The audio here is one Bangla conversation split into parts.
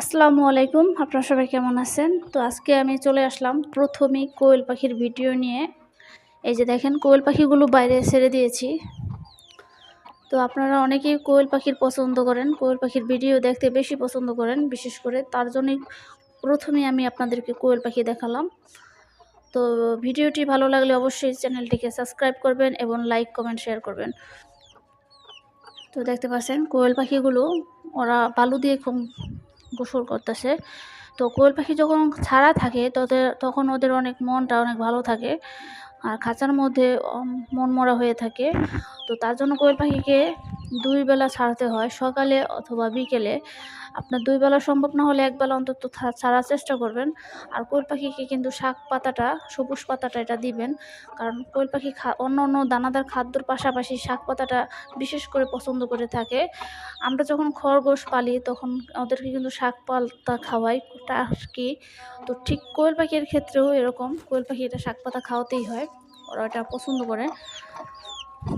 আসসালামু আলাইকুম। আপনারা সবাই কেমন আছেন? তো আজকে আমি চলে আসলাম প্রথমেই কোয়েল পাখির ভিডিও নিয়ে। এই যে দেখেন, কোয়েল পাখিগুলো বাইরে ছেড়ে দিয়েছি। তো আপনারা অনেকেই কোয়েল পাখির পছন্দ করেন, কোয়েল পাখির ভিডিও দেখতে বেশি পছন্দ করেন, বিশেষ করে তার জন্যই প্রথমে আমি আপনাদেরকে কোয়েল পাখি দেখালাম। তো ভিডিওটি ভালো লাগলে অবশ্যই চ্যানেলটিকে সাবস্ক্রাইব করবেন এবং লাইক, কমেন্ট, শেয়ার করবেন। তো দেখতে পাচ্ছেন, কোয়েল পাখিগুলো ওরা বালু দিয়ে খুব গোসল করতেছে। তো কোয়েল পাখি যখন ছাড়া থাকে, তোদের, তখন ওদের অনেক মনটা অনেক ভালো থাকে। আর খাঁচার মধ্যে মন মরা হয়ে থাকে। তো তার জন্য কোয়েল পাখিকে দুই বেলা ছাড়তে হয়, সকালে অথবা বিকেলে। আপনার দুই বেলা সম্ভব না হলে এক বেলা অন্তত ছাড়ার চেষ্টা করবেন। আর কোয়েল পাখিকে কিন্তু শাক পাতাটা, সবুজ পাতাটা এটা দিবেন। কারণ কোয়েল পাখি অন্য অন্য দানাদার খাদ্যর পাশাপাশি শাক পাতাটা বিশেষ করে পছন্দ করে থাকে। আমরা যখন খরগোশ পালি, তখন ওদেরকে কিন্তু শাক পাতা খাওয়াই কি তো ঠিক কোয়েল পাখির ক্ষেত্রেও এরকম। কোয়েল পাখি এটা শাক পাতা খাওয়াতেই হয়, ওরা এটা পছন্দ করে।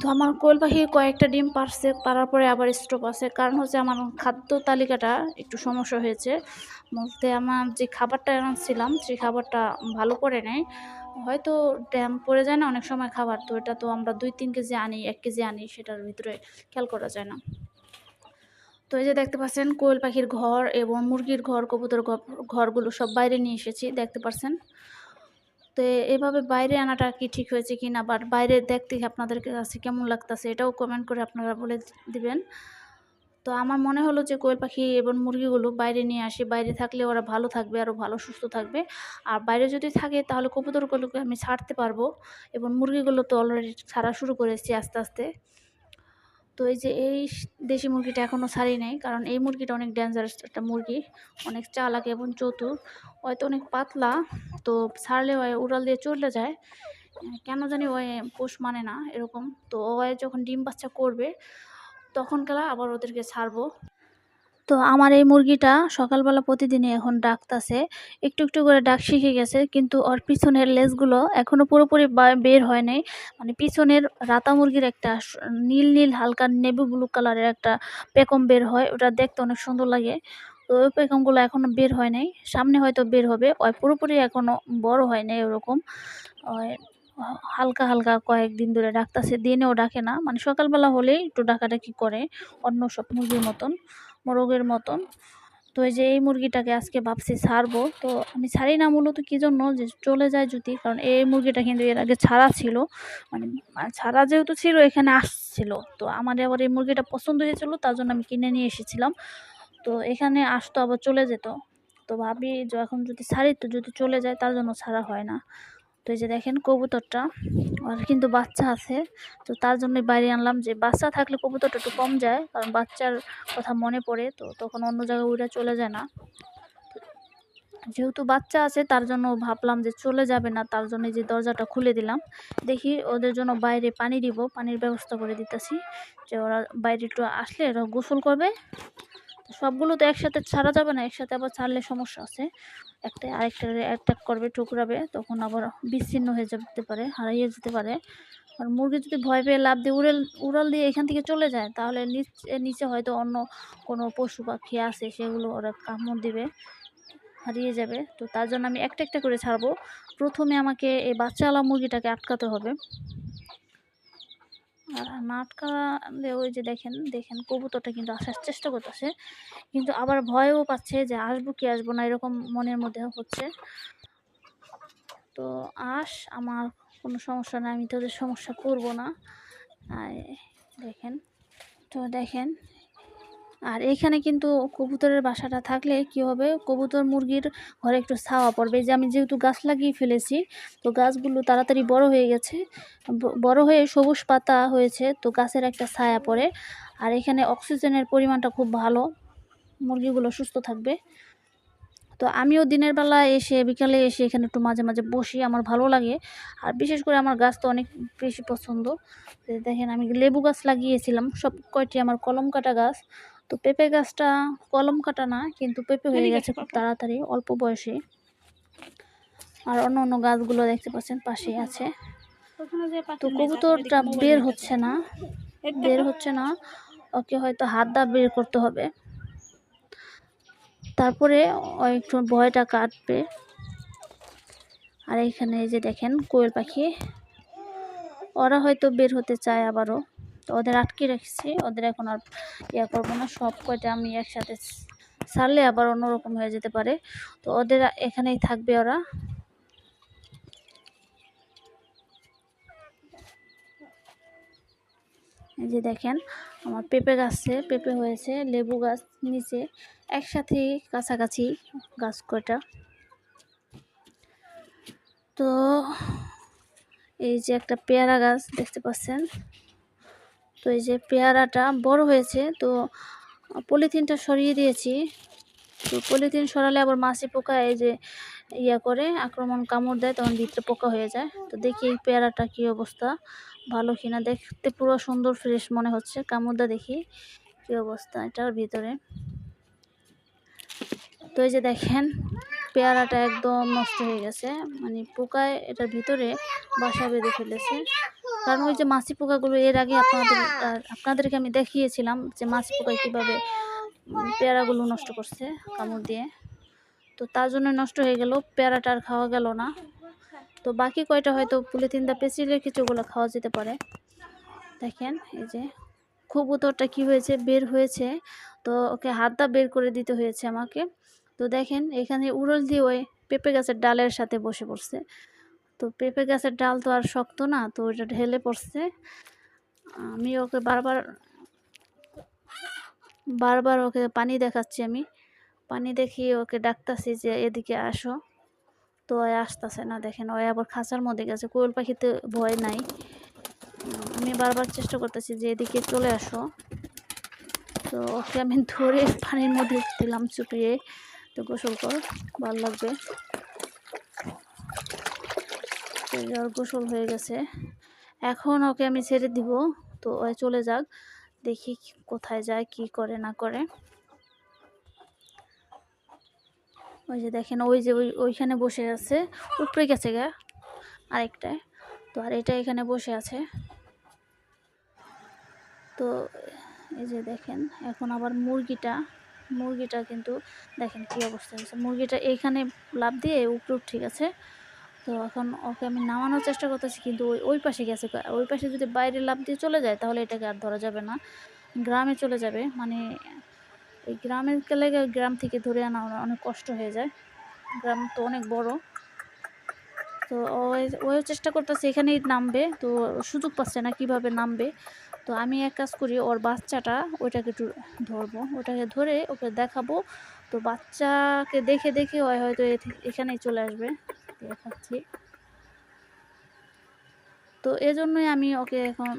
তো আমার কোয়েল পাখি কয়েকটা ডিম পারছে, পারার পরে আবার স্টপ আছে। কারণ হচ্ছে আমার খাদ্য তালিকাটা একটু সমস্যা হয়েছে। বলতে আমার যে খাবারটা আনছিলাম, সেই খাবারটা ভালো করে নেয় হয়তো ড্যাম পড়ে যায় না অনেক সময় খাবার, তো এটা তো আমরা দুই তিন কেজি আনি, এক কেজি আনি, সেটার ভিতরে খেয়াল করা যায় না। তো এই যে দেখতে পাচ্ছেন, কোয়েল পাখির ঘর এবং মুরগির ঘর, কবুতর ঘরগুলো সব বাইরে নিয়ে এসেছি, দেখতে পাচ্ছেন তো এভাবে বাইরে আনাটা কি ঠিক হয়েছে কি না? বাট বাইরে দেখতে আপনাদের কাছে কেমন লাগতেছে এটাও কমেন্ট করে আপনারা বলে দিবেন। তো আমার মনে হলো যে কোয়েল পাখি এবং মুরগিগুলো বাইরে নিয়ে আসি, বাইরে থাকলে ওরা ভালো থাকবে, আরও ভালো, সুস্থ থাকবে। আর বাইরে যদি থাকে তাহলে কবুতরগুলোকে আমি ছাড়তে পারব এবং মুরগিগুলো তো অলরেডি ছাড়া শুরু করেছি আস্তে আস্তে। তো এই যে এই দেশি মুরগিটা এখনও ছাড়ি নাই, কারণ এই মুরগিটা অনেক ডেঞ্জারাস একটা মুরগি, অনেক চালাক এবং চতুর। হয়তো অনেক পাতলা, তো ছাড়লে হয় উড়াল দিয়ে চলে যায়। কেন জানি ওয়ে পোষ মানে না এরকম। তো ওয়ে যখন ডিম বাচ্চা করবে, তখন গেলা আবার ওদেরকে ছাড়বো। তো আমার এই মুরগিটা সকালবেলা প্রতিদিনই এখন ডাকতাছে, একটু একটু করে ডাক শিখে গেছে, কিন্তু ওর পিছনের লেজগুলো এখনও পুরোপুরি বের হয় নাই। মানে পিছনের রাতা মুরগির একটা নীল নীল হালকা নেবু ব্লু কালারের একটা পেকম বের হয়, ওটা দেখতে অনেক সুন্দর লাগে। তো ওই পেকমগুলো এখনও বের হয় নাই, সামনে হয়তো বের হবে, ওই পুরোপুরি এখনও বড় হয় নাই ওরকম। হালকা হালকা কয়েকদিন ধরে ডাকতেছে, দিনেও ডাকে না। মানে সকালবেলা হলেই একটু ডাকাডাকি করে অন্য সব মুরগির মতন। মোরগের মতন। তো এই যে এই মুরগিটাকে আজকে ভাবছি ছাড়বো। তো আমি ছাড়ি না মূলত কী জন্য? যে চলে যায় যদি, কারণ এই মুরগিটা কিন্তু এর আগে ছাড়া ছিল। মানে ছাড়া যেহেতু ছিল, এখানে আসছিল। তো আমার আবার এই মুরগিটা পছন্দ হয়েছিল, তার জন্য আমি কিনে নিয়ে এসেছিলাম। তো এখানে আসতো, আবার চলে যেত। তো ভাবি এখন যদি ছাড়ি, তো যদি চলে যায়, তার জন্য ছাড়া হয় না। তো এই যে দেখেন কবুতরটা আর কিন্তু বাচ্চা আছে। তো তার জন্যই বাইরে আনলাম যে বাচ্চা থাকলে কবুতরটা একটু কম যায়, কারণ বাচ্চার কথা মনে পড়ে, তো তখন অন্য জায়গায় উড়ে চলে যায় না। যেহেতু বাচ্চা আছে, তার জন্য ভাবলাম যে চলে যাবে না, তার জন্য যে দরজাটা খুলে দিলাম। দেখি ওদের জন্য বাইরে পানি দিব, পানির ব্যবস্থা করে দিতেছি, যে ওরা বাইরে একটু আসলে ওরা গোসল করবে। সবগুলো তো একসাথে ছাড়া যাবে না, একসাথে আবার ছাড়লে সমস্যা আছে। একটা আরেকটা অ্যাটাক করবে টুকরাবে তখন আবার বিচ্ছিন্ন হয়ে যেতে পারে, হারিয়ে যেতে পারে। আর মুরগি যদি ভয় পেয়ে লাভ দিয়ে উড়েল, উড়াল দিয়ে এখান থেকে চলে যায়, তাহলে নিচে নিচে হয়তো অন্য কোনো পশু পাখি আছে, সেগুলো ওরা কামড় দিবে, হারিয়ে যাবে। তো তার জন্য আমি একটা একটা করে ছাড়বো। প্রথমে আমাকে এই বাচ্চাওয়ালা মুরগিটাকে আটকাতে হবে। আর নাটকা ওই যে দেখেন দেখেন কবুতরটা কিন্তু আসার চেষ্টা করতেছে। কিন্তু আবার ভয়ও পাচ্ছে যে আসব কি আসব না, এরকম মনের মধ্যে হচ্ছে। তো আস, আমার কোনো সমস্যা নাই, আমি তোদের সমস্যা করব না। দেখেন, তো দেখেন আর এখানে কিন্তু কবুতরের বাসাটা থাকলে কি হবে? কবুতর মুরগির ঘরে একটু ছাওয়া পড়বে। যে আমি যেহেতু গাছ লাগিয়ে ফেলেছি, তো গাছগুলো তাড়াতাড়ি বড় হয়ে গেছে। বড় হয়ে সবুজ পাতা হয়েছে, তো গাছের একটা ছায়া পড়ে। আর এখানে অক্সিজেনের পরিমাণটা খুব ভালো। মুরগিগুলো সুস্থ থাকবে। তো আমিও দিনের বেলা এসে, বিকালে এসে এখানে একটু মাঝে মাঝে বসি, আমার ভালো লাগে। আর বিশেষ করে আমার গাছ তো অনেক বেশি পছন্দ। দেখেন আমি লেবু গাছ লাগিয়েছিলাম, সব কয়টি আমার কলম কাটা গাছ। তো পেঁপে গাছটা কলম কাটা না কিন্তু পেঁপে হয়ে গেছে খুব তাড়াতাড়ি অল্প বয়সে। আর অন্য অন্য গাছগুলো দেখতে পাচ্ছেন পাশেই আছে। তো কবুতরটা বের হচ্ছে না বের হচ্ছে না ওকে হয়তো হাত দা বের করতে হবে। তারপরে একটু ভয়টা কাটবে। আর এখানে যে দেখেন কোয়েল পাখি ওরা হয়তো বের হতে চায় আবারও। তো ওদের আটকে রেখেছি। ওদের এখন আর ইয়া করব না, সব কয়টা আমি একসাথে ছাড়লে আবার অন্যরকম হয়ে যেতে পারে। তো ওদের এখানেই থাকবে ওরা। এই যে দেখেন, আমার পেঁপে গাছে, পেঁপে হয়েছে, লেবু গাছ নিচে একসাথে কাছাকাছি গাছ কয়টা। তো এই যে একটা পেয়ারা গাছ দেখতে পাচ্ছেন। তো এই যে পেয়ারাটা বড় হয়েছে, তো পলিথিনটা সরিয়ে দিয়েছি। তো পলিথিন সরালে আবার মাছি পোকা এই যে ইয়া করে আক্রমণ কামড় দেয়, তখন ভিতরে পোকা হয়ে যায়। তো দেখি এই পেয়ারাটা কী অবস্থা, ভালো কিনা? দেখতে পুরো সুন্দর ফ্রেশ মনে হচ্ছে। কামড়দা দেখি কী অবস্থা এটার ভিতরে। তো এই যে দেখেন পেয়ারাটা একদম নষ্ট হয়ে গেছে। মানে পোকায় এটার ভিতরে বাসা বেঁধে ফেলেছে। কারণ ওই যে মাছি পোকাগুলো, এর আগে আপনাদের আপনাদেরকে আমি দেখিয়েছিলাম যে মাছি পোকায় কীভাবে পেয়ারাগুলো নষ্ট করছে কামড় দিয়ে। তো তার জন্য নষ্ট হয়ে গেল, পেয়ারাটা আর খাওয়া গেল না। তো বাকি কয়টা হয়তো পলিথিনটা পেঁচিলে কিছুগুলো খাওয়া যেতে পারে। দেখেন, এই যে খুব উত্তরটা কী হয়েছে, বের হয়েছে। তো ওকে হাতটা বের করে দিতে হয়েছে আমাকে। তো দেখেন এখানে উড়ল দিয়ে ওই পেঁপে গাছের ডালের সাথে বসে পড়ছে। তো পেঁপে গাছের ডাল তো আর শক্ত না, তো ওইটা ঢেলে পড়ছে। আমি ওকে বারবার বারবার ওকে পানি দেখাচ্ছি আমি। পানি দেখিয়ে ওকে ডাকতাছি যে, এদিকে আসো। তো ওই আসতেছে না, দেখেন ওই আবার খাঁচার মধ্যে গেছে, কোয়েল পাখিতে ভয় নাই। আমি বারবার চেষ্টা করতেছি যে, এদিকে চলে আসো। তো ওকে আমি ধরে পানির মধ্যে দিলাম চুপিয়ে। তো গোসল কর, ভালো লাগবে। আর গোসল হয়ে গেছে। এখন ওকে আমি ছেড়ে দিব, তো ও চলে যাক, দেখি কোথায় যায়, কি করে, না করে। ওই যে দেখেন, ওই যে ওই, ওইখানে বসে আছে, উপরে গেছে গা আরেকটায় তো আর এটা এখানে বসে আছে। তো এই যে দেখেন, এখন আবার মুরগিটা মুরগিটা কিন্তু দেখেন কী অবস্থা হয়েছে। মুরগিটা এইখানে লাভ দিয়ে উপরে ঠিক আছে? তো এখন ওকে আমি নামানোর চেষ্টা করতেছি, কিন্তু ওই ওই পাশে গেছে ওই পাশে যদি বাইরে লাভ দিয়ে চলে যায়, তাহলে এটাকে আর ধরা যাবে না। গ্রামে চলে যাবে মানে এই গ্রামের গেলে গ্রাম থেকে ধরে আনা অনেক কষ্ট হয়ে যায়। গ্রাম তো অনেক বড়। তো ওই চেষ্টা করতেছে এখানেই নামবে, তো সুযোগ পাচ্ছে না কীভাবে নামবে। তো আমি এক কাজ করি, ওর বাচ্চাটা ওইটাকে একটু ধরবো। ওটাকে ধরে ওকে দেখাবো। তো বাচ্চাকে দেখে দেখে ওই হয়তো এখানেই চলে আসবে। দেখাচ্ছি। তো এজন্যই আমি ওকে এখন,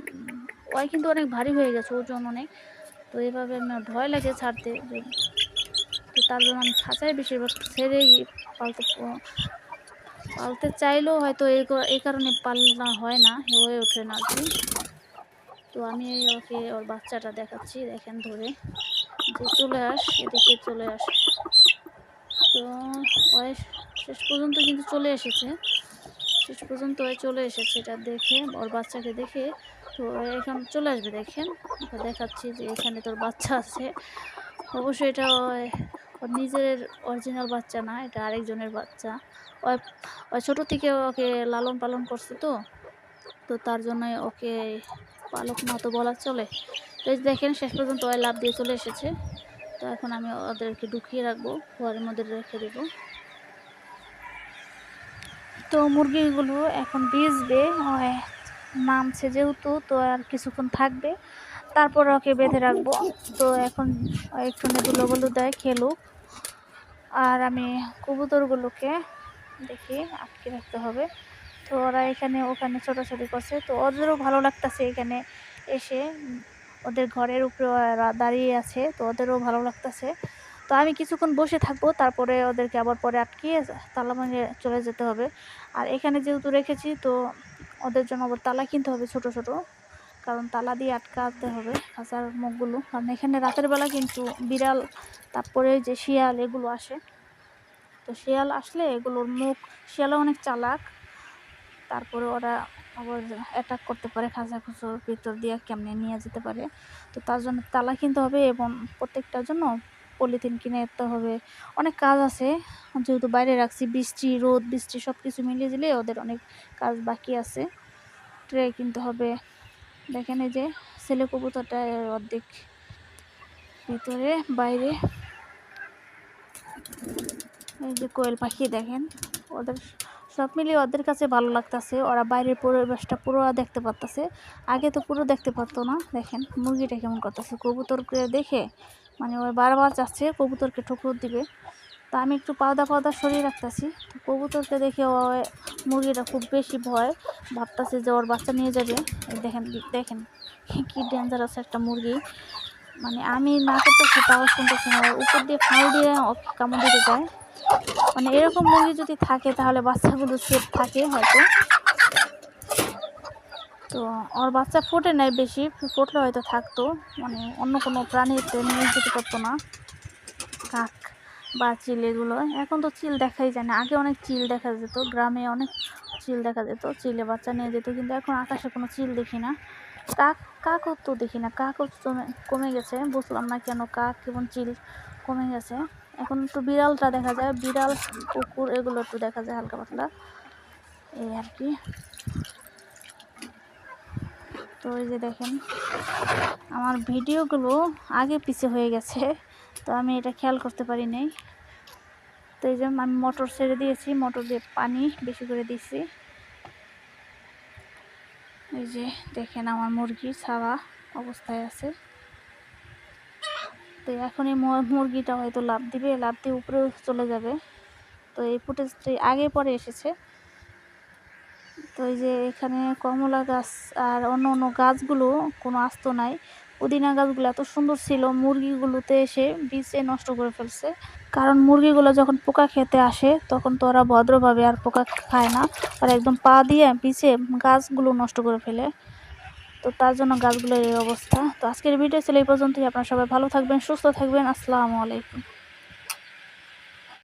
ওই কিন্তু অনেক ভারী হয়ে গেছে ওজন অনেক। তো এভাবে আমার ভয় লাগে ছাড়তে। তো তার জন্য আমি খাঁচায় বেশিরভাগ ছেড়েই পালতে পালতে চাইলেও হয়তো এই কারণে পালনা হয় না, হয়ে ওঠে না আর তো আমি ওকে, ওর বাচ্চাটা দেখাচ্ছি, দেখেন ধরে। যে চলে আস, এদিকে চলে আস। তো ওই শেষ পর্যন্ত কিন্তু চলে এসেছে। শেষ পর্যন্ত ওই চলে এসেছে, এটা দেখে, ওর বাচ্চাকে দেখে। তো এখানে চলে আসবে, দেখেন। দেখাচ্ছি যে এখানে তোর বাচ্চা আছে। অবশ্যই এটা ওর নিজের অরিজিনাল বাচ্চা না, এটা আরেকজনের বাচ্চা। ওই ছোটো থেকে ওকে লালন পালন করছে তো। তো তার জন্য ওকে পালক না তো বলা চলে। তো এই দেখেন, শেষ পর্যন্ত ওই লাভ দিয়ে চলে এসেছে। তো এখন আমি ওদেরকে ঢুকিয়ে রাখব, ঘরের মধ্যে রেখে দেবো। তো মুরগিগুলো এখন ভিজবে নামছে যেহেতু, তো আর কিছুক্ষণ থাকবে। তারপর ওকে বেঁধে রাখব। তো এখন একটু ধুলো বলু দেয়, খেলুক। আর আমি কবুতরগুলোকে দেখি, আটকে রাখতে হবে। তো ওরা এখানে, ওখানে ছোটাছুটি করছে। তো ওদেরও ভালো লাগতেছে এখানে এসে। ওদের ঘরের উপরে দাঁড়িয়ে আছে, তো ওদেরও ভালো লাগতেছে। তো আমি কিছুক্ষণ বসে থাকব, তারপরে ওদেরকে আবার পরে আটকিয়ে তালা ভাঙে চলে যেতে হবে। আর এখানে যেহেতু রেখেছি, তো ওদের জন্য আবার তালা কিনতে হবে ছোট ছোট। কারণ তালা দিয়ে আটকাতে হবে খাঁচার মুখগুলো। কারণ এখানে রাতের বেলা কিন্তু বিড়াল, তারপরে যে শিয়াল, এগুলো আসে। তো শিয়াল আসলে এগুলোর মুখ, শিয়ালও অনেক চালাক। তারপরে ওরা আবার অ্যাটাক করতে পারে, খাঁচা খুচুর ভিতর দিয়ে কেমনে নিয়ে যেতে পারে। তো তার জন্য তালা কিনতে হবে এবং প্রত্যেকটার জন্য পলিথিন কিনে আনতে হবে। অনেক কাজ আছে, যেহেতু বাইরে রাখছি, বৃষ্টি, রোদ, বৃষ্টি সব কিছু মিলিয়ে দিলে ওদের অনেক কাজ বাকি আছে। ট্রে কিনতে হবে। দেখেন এই যে ছেলে কবুতরটা অর্ধেক ভিতরে, বাইরে। এই যে কোয়েল পাখি দেখেন, ওদের সব মিলিয়ে ওদের কাছে ভালো লাগতেছে। ওরা বাইরের পরিবেশটা পুরো দেখতে পারতেছে। আগে তো পুরো দেখতে পারতো না। দেখেন, মুরগিটা কেমন করতেছে। কবুতরকে দেখে মানে ওই বারবার চাচ্ছে কবুতরকে ঠুকর দিবে। তা আমি একটু পাওদা পাওদা সরিয়ে রাখতেছি। তো কবুতরকে দেখে ও মুরগিটা খুব বেশি ভয়, ভাবতেছে যে ওর বাচ্চা নিয়ে যাবে। দেখেন দেখেন, কি ডেঞ্জারাস একটা মুরগি। মানে আমি না করতেছি, তাও শুনতেছি না। উপর দিয়ে ফাল দিয়ে কামড় দিতে যায়। মানে এরকম মুরগি যদি থাকে, তাহলে বাচ্চাগুলো সেফ থাকে হয়তো। তো ওর বাচ্চা ফোটে নাই বেশি, ফুটলে হয়তো থাকতো। মানে অন্য কোনো প্রাণীতে নিয়ে যেতে পারতো না। কাক বা চিল এগুলো। এখন তো চিল দেখাই যায় না। আগে অনেক চিল দেখা যেত। গ্রামে অনেক চিল দেখা যেত। চিলে বাচ্চা নিয়ে যেত। কিন্তু এখন আকাশে কোনো চিল দেখি না। কাক, কাকও তো দেখি না। কাকও কমে গেছে। বুঝলাম না কেন কাক এবং চিল কমে গেছে। এখন একটু বিড়ালটা দেখা যায়, বিড়াল, কুকুর, এগুলো একটু দেখা যায় হালকা পাতলা। এই আর কি। তো এই যে দেখেন, আমার ভিডিওগুলো আগে পিছে হয়ে গেছে, তো আমি এটা খেয়াল করতে পারি নাই। তো এই যে আমি মোটর ছেড়ে দিয়েছি, মোটর দিয়ে পানি বেশি করে দিয়েছি। এই যে দেখেন আমার মুরগি ছাড়া অবস্থায় আছে। তো এখন এই মুরগিটা হয়তো লাভ দিবে লাভ দিয়ে উপরে চলে যাবে। তো এই ফুটেজটি আগে পরে এসেছে। তো এই যে এখানে কমলা গাছ আর অন্য অন্য গাছগুলো কোনো আস্ত নাই। পুদিনা গাছগুলো এত সুন্দর ছিল, মুরগিগুলোতে এসে বিছে নষ্ট করে ফেলছে। কারণ মুরগিগুলো যখন পোকা খেতে আসে, তখন তো ওরা ভদ্রভাবে আর পোকা খায় না। আর একদম পা দিয়ে বিছে গাছগুলো নষ্ট করে ফেলে। তো তার জন্য গাছগুলোর এই অবস্থা। তো আজকের ভিডিও ছিল এই পর্যন্তই। আপনারা সবাই ভালো থাকবেন, সুস্থ থাকবেন। আসসালামু আলাইকুম।